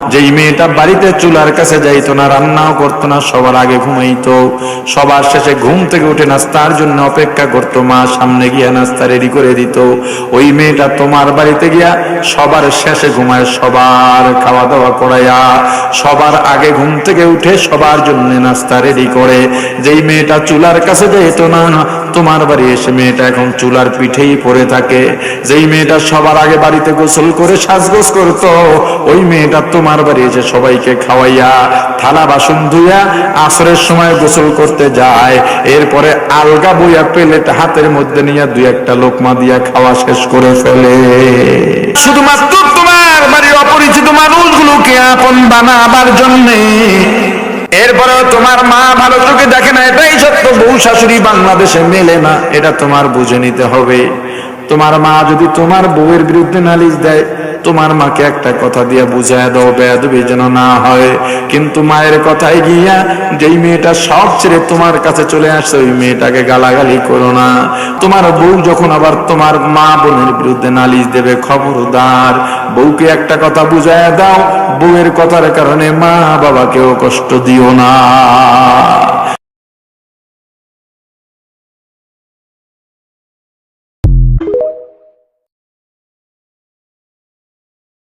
যেই মেয়েটা বাড়িতে চুলার কাছে যাইতো না, রান্নাও করতো না, সবার আগে ঘুমাইতো, সবার শেষে ঘুম থেকে উঠে নাস্তার জন্য অপেক্ষা করতো, মা সামনে গিয়া নাস্তা রেডি করে দিত। ওই মেয়েটা তোমার বাড়িতে গিয়া সবার শেষে ঘুমায়, সবার খাওয়া দাওয়া করাইয়া, সবার আগে ঘুম থেকে উঠে সবার জন্য নাস্তা রেডি করে। যেই মেয়েটা চুলার কাছে যাইতো না তোমার বাড়ি এসে মেয়েটা এখন চুলার পিঠেই পড়ে থাকে। যেই মেয়েটা সবার আগে বাড়িতে গোসল করে সাজগোজ করতো, ওই মেয়েটা তোমার বাড়ি এসে সবাইকে খাওয়াইয়া, থালা বাসন ধুইয়া আসরের সময় গোসল করতে যায়। এরপরে আলগা বইয়া প্লেট হাতের মধ্যে নিয়ে দুই একটা লোকমা দিয়া খাওয়া শেষ করে ফেলে। শুধুমাত্র তোমার বাড়ির অপরিচিত মানুষগুলোকে আপন বানাবার জন্যে। এরপরে তোমার মা ভালো চোখে দেখে না, এটাই সত্য। বউ শাশুড়ি বাংলাদেশে মেলে না, এটা তোমার বুঝে নিতে হবে। তোমার মা যদি তোমার বউয়ের বিরুদ্ধে নালিশ দেয়, তোমার মাকে একটা কথা দিয়ে বুঝায় দাও, বেয়াদবি যেন না হয়। কিন্তু মায়ের কথায় গিয়া যেই মেয়েটা সব ছেড়ে তোমার কাছে চলে আসছে, ওই মেয়েটাকে গালাগালি করো না। তোমার বউ যখন আবার তোমার মা বোনের বিরুদ্ধে নালিশ দেবে, খবরদার। বউকে একটা কথা বুঝায় দাও, বউয়ের কথার কারণে মা বাবাকেও কষ্ট দিও না।